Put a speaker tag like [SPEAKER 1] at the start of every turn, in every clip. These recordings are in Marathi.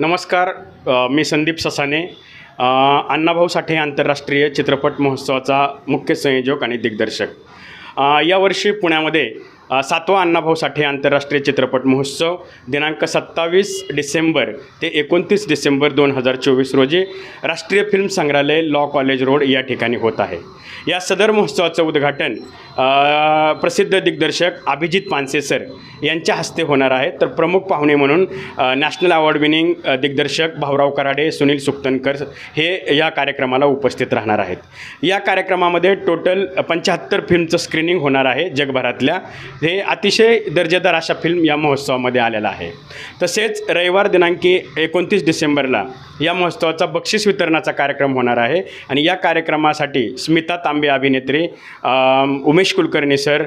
[SPEAKER 1] नमस्कार मी संदीप ससाने. अण्णाभाऊ साठे आंतरराष्ट्रीय चित्रपट महोत्सवाचा मुख्य संयोजक आणि दिग्दर्शक. यावर्षी पुण्यामध्ये सातवा अण्णाभाऊ साठे आंतरराष्ट्रीय चित्रपट महोत्सव दिनांक सत्तावीस डिसेंबर ते एकोणतीस डिसेंबर दोन हजार चोवीस रोजी राष्ट्रीय फिल्म संग्रहालय लॉ कॉलेज रोड या ठिकाणी होत आहे. या सदर महोत्सवाचं उद्घाटन प्रसिद्ध दिग्दर्शक अभिजित पानसे सर यांच्या हस्ते होणार आहे. तर प्रमुख पाहुणे म्हणून नॅशनल अवॉर्ड विनिंग दिग्दर्शक भाऊराव कराडे सुनील सुक्तनकर हे या कार्यक्रमाला उपस्थित राहणार आहेत. या कार्यक्रमामध्ये टोटल पंच्याहत्तर फिल्मचं स्क्रीनिंग होणार आहे जगभरातल्या. हे अतिशय दर्जेदार अशा फिल्म या महोत्सवामध्ये आलेला आहे. तसेच रविवार दिनांकी एकोणतीस डिसेंबरला या महोत्सवाचा बक्षीस वितरणाचा कार्यक्रम होणार आहे. आणि या कार्यक्रमासाठी स्मिता तांबे अभिनेत्री अम, उमेश कुलकर्णी सर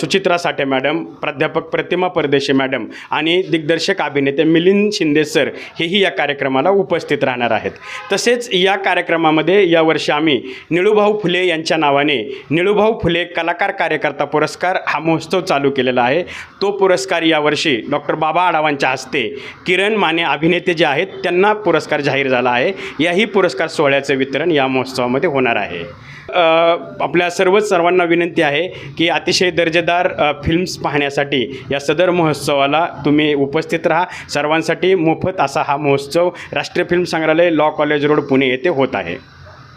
[SPEAKER 1] सुचित्रा साठे मॅडम प्राध्यापक प्रतिमा परदेशी मॅडम आणि दिग्दर्शक अभिनेते मिलिंद शिंदे सर हेही या कार्यक्रमाला उपस्थित राहणार आहेत. तसेच या कार्यक्रमामध्ये यावर्षी आम्ही निळूभाऊ फुले यांच्या नावाने निळूभाऊ फुले कलाकार कार्यकर्ता पुरस्कार हा महोत्सव चालू केलेला आहे. तो पुरस्कार यावर्षी डॉक्टर बाबा आढावांच्या हस्ते किरण माने अभिनेते जे आहेत त्यांना पुरस्कार जाहीर झाला आहे. याही पुरस्कार सोहळ्याचं वितरण या महोत्सवामध्ये होणार आहे. आपल्या सर्वच सर्वांना विनंती आहे की अतिशय दर्जेदार फिल्म्स पाहण्यासाठी या सदर महोत्सवाला तुम्ही उपस्थित राहा. सर्वांसाठी मोफत असा हा महोत्सव राष्ट्रीय फिल्म संग्रहालय लॉ कॉलेज रोड पुणे येथे होत आहे.